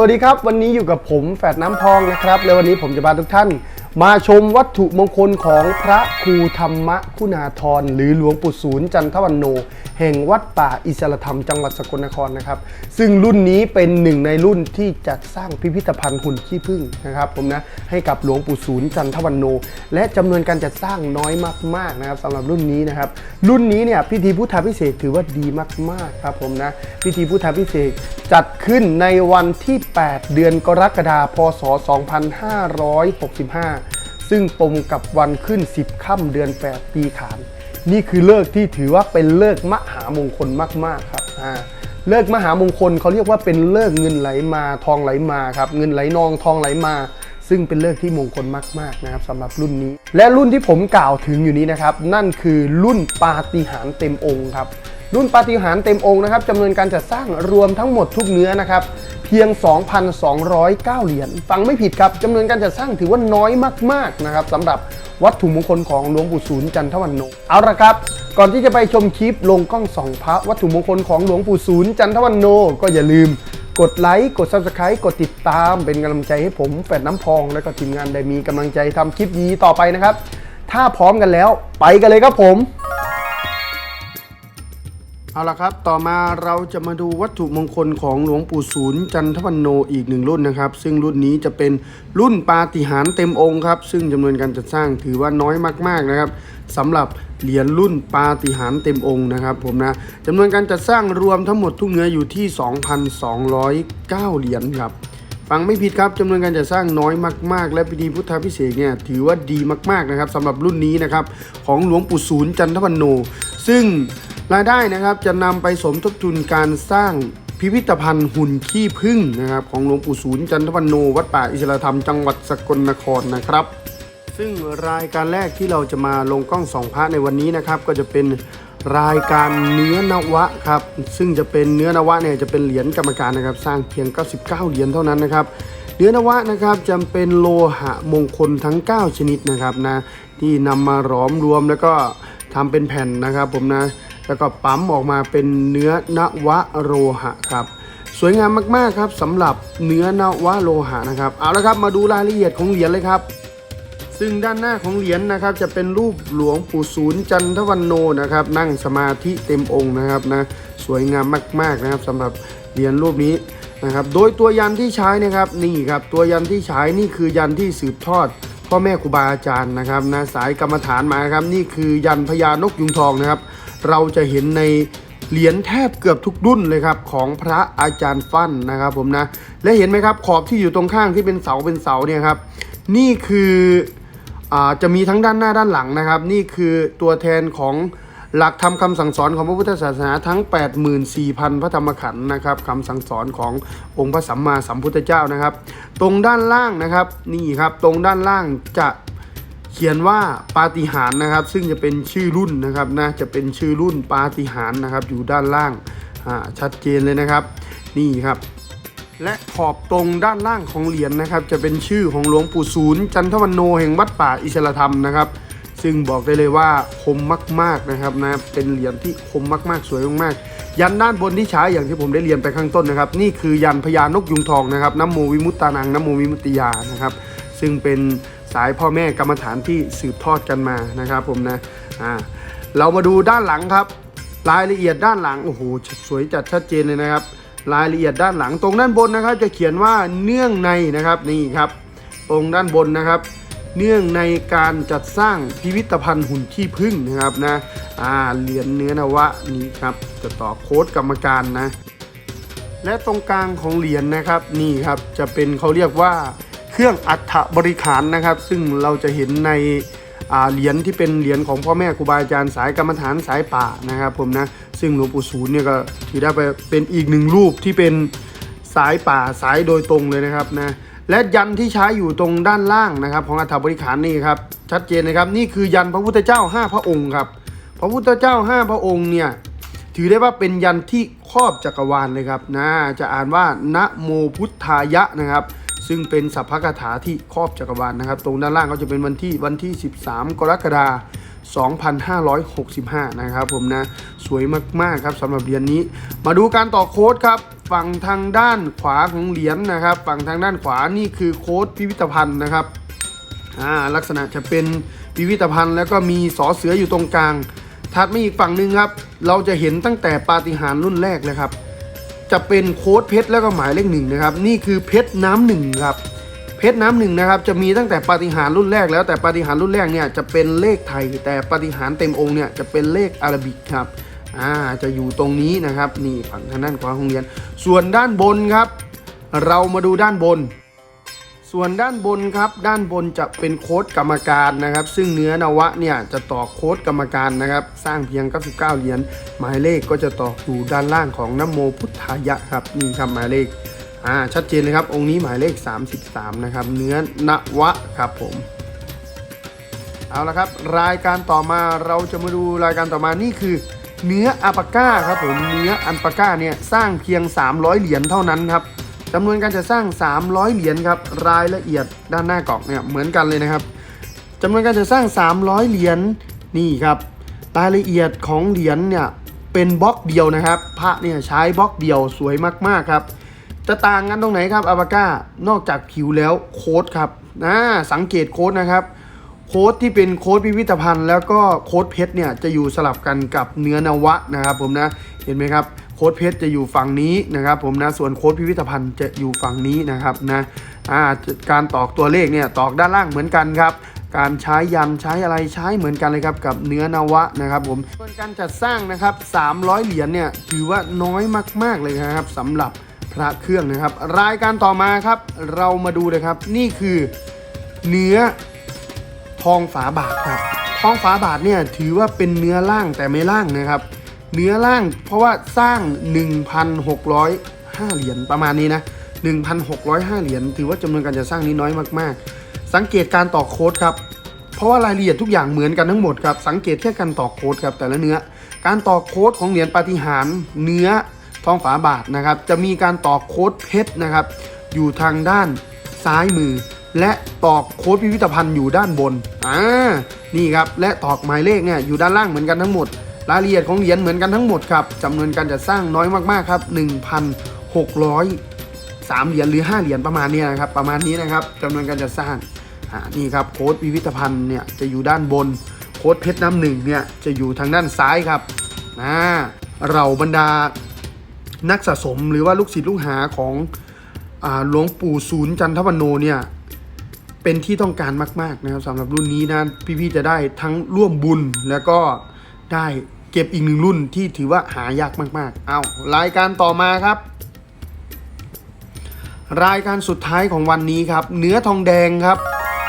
วัสดีครับ วันนี้อยู่กับผมแฝดน้ำพองนะครับ และวันนี้ผมจะพาทุกท่าน มาชมวัตถุมงคลของพระครูธรรมคุณาธรหรือหลวงปู่ศูนย์จันทวันโน แห่งวัดป่าอิสรธรรมจังหวัดสกลนครนะครับ ซึ่งรุ่นนี้เป็นหนึ่งในรุ่นที่จัดสร้างพิพิธภัณฑ์หุ่นขี้ผึ้งนะครับผมนะให้กับหลวงปู่ศูนย์จันทวันโน และจำนวนการจัดสร้างน้อยมากๆนะครับสำหรับรุ่นนี้นะครับ รุ่นนี้เนี่ยพิธีพุทธาพิเศษถือว่าดีมากๆครับผมนะพิธีพุทธาพิเศษจัดขึ้นในวันที่ 8 เดือนกรกฎาคมพศ 2565 ซึ่งตรงกับวันขึ้น 10ค่ำเดือน 8 ปีขาน นี่คือเลิกที่ถือว่าเป็นเลิกมหามงคลมากๆครับอ่าเลิกมหามงคลเขาเรียกว่าเป็นเลิกเงินไหลมาทองไหลมาครับเงินไหลนองทองไหลมา ซึ่งเป็นเลิกที่มงคลมากๆนะครับสำหรับรุ่นนี้ และรุ่นที่ผมกล่าวถึงอยู่นี้นะครับ นั่นคือรุ่นปาฏิหาริย์เต็มองค์ครับ รุ่นปาฏิหาริย์เต็มองค์นะครับจำนวนการจัดสร้างรวมทั้งหมดทุกเนื้อนะครับเพียง 2,209 เหรียญฟังไม่ผิดครับจำนวนการจัดสร้างถือว่าน้อยมากๆนะครับสำหรับวัตถุมงคลของหลวงปู่ศูนย์จันทวันโนเอาละครับ ก่อนที่จะไปชมคลิปลงกล้องส่องพระวัตถุมงคลของหลวงปู่ศูนย์จันทวันโน ก็อย่าลืมกดไลค์กด Subscribe กดติดตามเป็นกำลังใจให้ผมแฝดน้ำพอง และก็ทีมงานได้มีกำลังใจทำคลิปดีต่อไปนะครับ ถ้าพร้อมกันแล้วไปกันเลยครับผม เอาละครับ ต่อมาเราจะมาดูวัตถุมงคลของหลวงปู่ศูนย์จันทวันโนอีกหนึ่งรุ่นนะครับ ซึ่งรุ่นนี้จะเป็นรุ่นปาฏิหาริย์เต็มองค์ครับ ซึ่งจำนวนการจัดสร้างถือว่าน้อยมากๆนะครับสำหรับเหรียญรุ่นปาฏิหาริย์เต็มองค์นะครับผมนะจำนวนการจัดสร้างรวมทั้งหมดทุกเนื้ออยู่ที่ 2,209 เหรียญครับฟังไม่ผิดครับจำนวนการจัดสร้างน้อยมาก ๆ และพิธีพุทธาพิเศษเนี่ยถือว่าดีมากๆนะครับสำหรับรุ่นนี้นะครับของหลวงปู่ศูนย์จันทวันโน ซึ่ง รายได้นะครับจะนำไปสมทบทุนการสร้างพิพิธภัณฑ์หุ่นขี้ผึ้งนะครับของหลวงปู่ศูนย์จันทวันโนวัดป่าอิสระธรรมจังหวัดสกลนครนะครับ ซึ่งรายการแรกที่เราจะมาลงกล้องสองพระในวันนี้นะครับ ก็จะเป็นรายการเนื้อนวะครับ ซึ่งจะเป็นเนื้อนวะเนี่ยจะเป็นเหรียญกรรมการนะครับ สร้างเพียง 99 เหรียญเท่านั้นนะครับเนื้อนวะนะครับจะเป็นโลหะมงคลทั้ง 9 ชนิดนะครับนะที่นำมาหลอมรวมแล้วก็ทำเป็นแผ่นนะครับผมนะ แล้วก็ปั๊มออกมาเป็นเนื้อนวะโลหะครับสวยงามมากๆครับสำหรับเนื้อนวะโลหะนะครับเอาละครับมาดูรายละเอียดของเหรียญเลยครับ ซึ่งด้านหน้าของเหรียญนะครับ จะเป็นรูปหลวงปู่ศูนย์จันทวันโนนะครับ นั่งสมาธิเต็มองค์นะครับนะสวยงามมากๆนะครับสำหรับเหรียญรูปนี้นะครับ โดยตัวยันที่ใช้นะครับนี่ครับตัวยันที่ใช้นี่คือยันที่สืบทอดพ่อแม่ครูบาอาจารย์นะครับนะสายกรรมฐานมาครับนี่คือยันพญานกยุงทองนะครับ เราจะเห็นในเหรียญแทบเกือบทุกรุ่นเลยครับของพระอาจารย์ฟั่นนะครับผมนะ และเห็นไหมครับขอบที่อยู่ตรงข้างที่เป็นเสาเป็นเสาเนี่ยครับ นี่คืออจะมีทั้งด้านหน้าด้านหลังนะครับ นี่คือตัวแทนของหลักธรรมคำสั่งสอนของพระพุทธศาสนาทั้ง 84,000 พระธรรมขันธ์นะครับคำสั่งสอนขององค์พระสัมมาสัมพุทธเจ้านะครับ ตรงด้านล่างนะครับนี่ครับตรงด้านล่างจะ เขียนว่าปาฏิหารนะครับ ซึ่งจะเป็นชื่อรุ่นนะครับนะจะเป็นชื่อรุ่นปาฏิหารนะครับ อยู่ด้านล่างอ่าชัดเจนเลยนะครับ นี่ครับและขอบตรงด้านล่างของเหรียญนะครับ จะเป็นชื่อของหลวงปู่ศูนย์จันทวันโนแห่งวัดป่าอิสรธรรมนะครับ ซึ่งบอกได้เลยว่าคมมากๆนะครับนะเป็นเหรียญที่คมมากๆ สวยมากๆ ยันด้านบนที่ใช้อย่างที่ผมได้เรียนไปข้างต้นนะครับ นี่คือยันพญานกยุงทองนะครับน้ำโมวิมุตตานังน้ำโมวิมุตติยานะครับ ซึ่งเป็น สายพ่อแม่กรรมฐานที่สืบทอดกันมานะครับผมนะอ่าเรามาดูด้านหลังครับ รายละเอียดด้านหลังโอ้โหสวยจัดชัดเจนเลยนะครับ รายละเอียดด้านหลังตรงด้านบนนะครับ จะเขียนว่าเนื่องในนะครับนี่ครับ ตรงด้านบนนะครับ เนื่องในการจัดสร้างพิพิธภัณฑ์หุ่นขี้ผึ้งนะครับนะอ่าเหรียญเนื้อนวะนี่ครับจะต่อโค้ดกรรมการนะและตรงกลางของเหรียญนะครับนี่ครับจะเป็นเขาเรียกว่า เครื่องอัฐบริขารนะครับ ซึ่งเราจะเห็นในเหรียญที่เป็นเหรียญของพ่อแม่ครูบาอาจารย์สายกรรมฐานสายป่านะครับผมนะซึ่งหลวงปู่ศูนย์เนี่ยก็ถือได้ไปเป็นอีกหนึ่งรูปที่เป็นสายป่าสายโดยตรงเลยนะครับนะและยันที่ใช้อยู่ตรงด้านล่างนะครับ ของอัฐบริขารนี่ครับชัดเจนนะครับนี่คือยันพระพุทธเจ้า 5 พระองค์ครับพระพุทธเจ้า 5 พระองค์เนี่ยถือได้ว่าเป็นยันที่ครอบจักรวาลเลยครับนะจะอ่านว่านะโมพุทธายะนะครับ ซึ่งเป็นสัพพคาถาที่ครอบจักรวาลนะครับ ตรงด้านล่างก็จะเป็นวันที่วันที่ 13 กรกฎาคม2565 นะครับผมนะ สวยมาก ๆ ครับสำหรับเหรียญนี้ มาดูการต่อโค้ดครับ ฝั่งทางด้านขวาของเหรียญนะครับ ฝั่งทางด้านขวานี่คือโค้ดพิพิธภัณฑ์นะครับอ่าลักษณะจะเป็นพิพิธภัณฑ์ แล้วก็มีสอเสืออยู่ตรงกลาง ถัดมาอีกฝั่งหนึ่งครับ เราจะเห็นตั้งแต่ปาฏิหาริย์รุ่นแรกเลยครับ จะเป็นโค้ดเพชรแล้วก็หมายเลขหนึ่งนะครับ นี่คือเพชรน้ำหนึ่งครับเพชรน้ำหนึ่งนะครับจะมีตั้งแต่ปฏิหารรุ่นแรกแล้วแต่ปฏิหารรุ่นแรกเนี่ยจะเป็นเลขไทย แต่ปฏิหารเต็มองค์เนี่ยจะเป็นเลขอารบิกครับอ่าจะอยู่ตรงนี้นะครับนี่ฝั่งทางด้านขวาของเหรียญส่วนด้านบนครับ เรามาดูด้านบน ส่วนด้านบนครับด้านบนจะเป็นโค้ดกรรมการนะครับ ซึ่งเนื้อนวะเนี่ยจะต่อโค้ดกรรมการนะครับ สร้างเพียง 99 เหรียญหมายเลขก็จะต่ออยู่ด้านล่างของนโมพุทธายะครับนี่ครับหมายเลขอ่าชัดเจนเลยครับองค์นี้หมายเลข 33 นะครับ เนื้อนวะครับผมเอาละครับ รายการต่อมาเราจะมาดูรายการต่อมานี่คือ เนื้ออัลปาก้าครับผมเนื้ออัลปาก้าเนี่ยสร้างเพียง 300 เหรียญเท่านั้นครับ จำนวนการจะสร้าง 300 เหรียญครับ รายละเอียดด้านหน้ากล่องเนี่ยเหมือนกันเลยนะครับจำนวนการจะสร้าง 300 เหรียญนี่ครับ รายละเอียดของเหรียญเนี่ยเป็นบล็อกเดียวนะครับ พระเนี่ยใช้บล็อกเดียวสวยมากๆครับ จะต่างกันตรงไหนครับอัลปาก้านอกจากผิวแล้วโค้ดครับนะสังเกตโค้ดนะครับ โค้ดที่เป็นโค้ดพิพิธภัณฑ์ แล้วก็โค้ดเพชรเนี่ยจะอยู่สลับกันกับเนื้อนวะนะครับผมนะเห็นไหมครับ โค้ดเพชรจะอยู่ฝั่งนี้นะครับผมนะส่วนโค้ดพิพิธภัณฑ์จะอยู่ฝั่งนี้นะครับนะการตอกตัวเลขเนี่ยตอกด้านล่างเหมือนกันครับการใช้ยันใช้อะไรใช้เหมือนกันเลยครับกับเนื้อนวะนะครับผมส่วนการจัดสร้างนะครับ 300 เหรียญเนี่ยถือว่าน้อยมาก ๆเลยนะครับสำหรับพระเครื่องนะครับ รายการต่อมาครับ เรามาดูเลยครับ นี่คือเนื้อทองฝาบาทครับทองฝาบาทเนี่ยถือว่าเป็นเนื้อล่างแต่ไม่ล่างนะครับ เนื้อล่างเพราะว่าสร้าง 1,605 เหรียญประมาณนี้นะ 1,605 เหรียญถือว่าจำนวนการจะสร้างนี้น้อยมากๆ สังเกตการต่อโค้ดครับเพราะว่ารายละเอียดทุกอย่างเหมือนกันทั้งหมดครับสังเกตแค่การต่อโค้ดครับแต่ละเนื้อ การต่อโค้ดของเหรียญปาฏิหาริย์เนื้อทองฝาบาทนะครับจะมีการต่อโค้ดเพชรนะครับ อยู่ทางด้านซ้ายมือ และตอกโค้ดพิพิธภัณฑ์อยู่ด้านบนอ่านี่ครับและตอกหมายเลขเนี่ยอยู่ด้านล่างเหมือนกันทั้งหมด รายละเอียดของเหรียญเหมือนกันทั้งหมดครับจำนวนการจัดสร้างน้อยมากๆครับ 1,600 3 เหรียญหรือ 5 เหรียญประมาณนี้นะครับ ประมาณนี้นะครับจำนวนการจัดสร้างนี่ครับโค้ดพิพิธภัณฑ์เนี่ยจะอยู่ด้านบน โค้ดเพชรน้ำหนึ่งเนี่ยจะอยู่ทางด้านซ้ายครับอ่าเราบรรดานักสะสมหรือว่าลูกศิษย์ลูกหาของหลวงปู่ศูนย์จันทวันโนเนี่ยเป็นที่ต้องการมาก ๆ นะครับสำหรับรุ่นนี้นะพี่ๆจะได้ทั้งร่วมบุญแล้วก็ได้ เก็บอีกหนึ่งรุ่นที่ถือว่าหายากมาก ๆ เอารายการต่อมาครับ รายการสุดท้ายของวันนี้ครับ เนื้อทองแดงครับ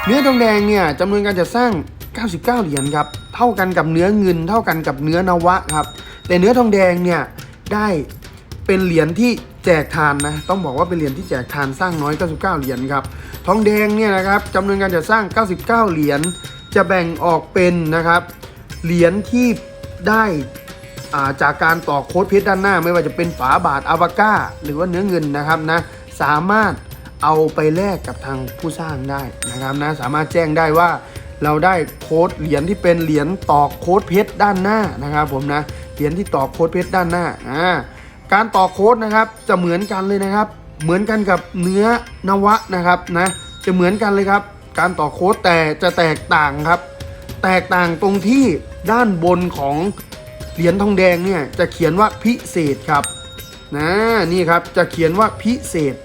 เนื้อทองแดงเนี่ยจำนวนการจะสร้าง 99 เหรียญครับ เท่ากันกับเนื้อเงิน เท่ากันกับเนื้อนวะครับ แต่เนื้อทองแดงเนี่ยได้เป็นเหรียญที่แจกทานนะ ต้องบอกว่าเป็นเหรียญที่แจกทานสร้างน้อย 99 เหรียญครับ ทองแดงเนี่ยนะครับจำนวนการจะสร้าง 99 เหรียญจะแบ่งออกเป็นนะครับ เหรียญที่ ได้อ่าจากการต่อโค้ดเพชรด้านหน้า ไม่ว่าจะเป็นฝาบาทอาวาก้า หรือว่าเนื้อเงินนะครับนะสามารถเอาไปแลกกับทางผู้สร้างได้นะครับนะสามารถแจ้งได้ว่าเราได้โค้ดเหรียญที่เป็นเหรียญตอกโค้ดเพชรด้านหน้านะครับผมนะเหรียญที่ตอกโค้ดเพชรด้านหน้าอ่าการต่อโค้ดนะครับจะเหมือนกันเลยนะครับ เหมือนกันกับเนื้อนวะนะครับนะจะเหมือนกันเลยครับ การต่อโค้ดแต่จะแตกต่างครับ แตกต่างตรงที่ ด้านบนของเหรียญทองแดงเนี่ยจะเขียนว่าพิเศษครับนะนี่ครับจะเขียนว่าพิเศษ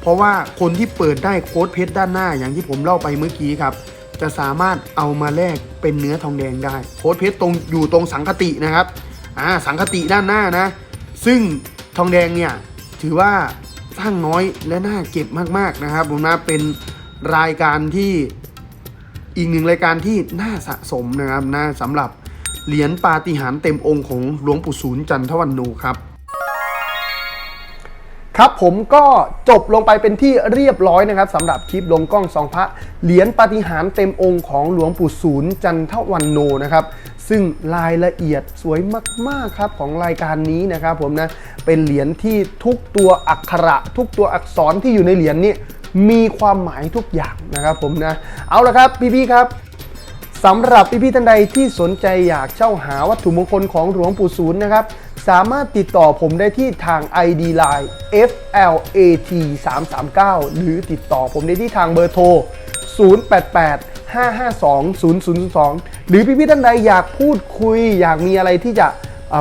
เพราะว่าคนที่เปิดได้โค้ดเพชรด้านหน้าอย่างที่ผมเล่าไปเมื่อกี้ครับ จะสามารถเอามาแลกเป็นเนื้อทองแดงได้ โค้ดเพชรตรงอยู่ตรงสังคตินะครับอ่าสังคติด้านหน้านะ ซึ่งทองแดงเนี่ยถือว่าสร้างน้อยและน่าเก็บมากๆนะครับผมนะเป็นรายการที่อีกหนึ่งรายการที่น่าสะสมนะครับนะสำหรับ เหรียญปาฏิหาริย์เต็มองค์ของหลวงปู่ศูนย์จันทวันโนครับ ครับผมก็จบลงไปเป็นที่เรียบร้อยนะครับสำหรับคลิปลงกล้องสองพระเหรียญปาฏิหาริย์เต็มองค์ของหลวงปู่ศูนย์จันทวันโนนะครับซึ่งรายละเอียดสวยมาก ๆ ครับของรายการนี้นะครับผมนะ เป็นเหรียญที่ทุกตัวอักขระ ทุกตัวอักษรที่อยู่ในเหรียญนี้มีความหมายทุกอย่างนะครับผมนะ เอาละครับพี่ๆครับ สำหรับพี่ๆท่านใดที่สนใจอยากเช่าหาวัตถุมงคลของหลวงปู่ศูนย์นะครับ สามารถติดต่อผมได้ที่ทาง ID Line FLAT 339หรือติดต่อผมได้ที่ทางเบอร์โทร 088 552 0002 หรือพี่ๆท่านใดอยากพูดคุย อยากมีอะไรที่จะ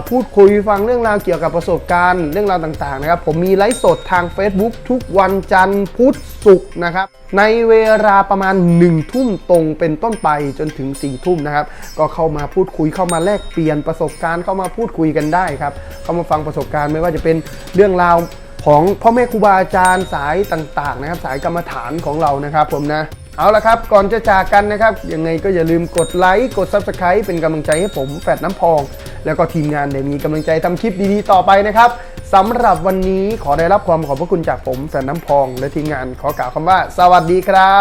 พูดคุยฟังเรื่องราวเกี่ยวกับประสบการณ์เรื่องราวต่างๆนะครับ ผมมีไลฟ์สดทาง Facebook ทุกวันจันทร์พุธศุกร์นะครับ ในเวลาประมาณ 1 ทุ่มตรงเป็นต้นไปจนถึง 4 ทุ่มนะครับ ก็เข้ามาพูดคุยเข้ามาแลกเปลี่ยนประสบการณ์เข้ามาพูดคุยกันได้ครับเข้ามาฟังประสบการณ์ไม่ว่าจะเป็นเรื่องราวของพ่อแม่ครูบาอาจารย์สายต่างๆนะครับ สายกรรมฐานของเรานะครับผมนะ เอาละครับ ก่อนจะจากกันนะครับ ยังไงก็อย่าลืมกดไลค์กด Subscribe เป็นกำลังใจให้ผมแฟดน้ำพอง แล้วก็ทีมงานได้มีกำลังใจทำคลิปดีๆต่อไปนะครับสำหรับวันนี้ขอได้รับความขอบพระคุณจากผมแฟดน้ำพอง และทีมงานขอกล่าวคำว่า สวัสดีครั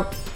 บ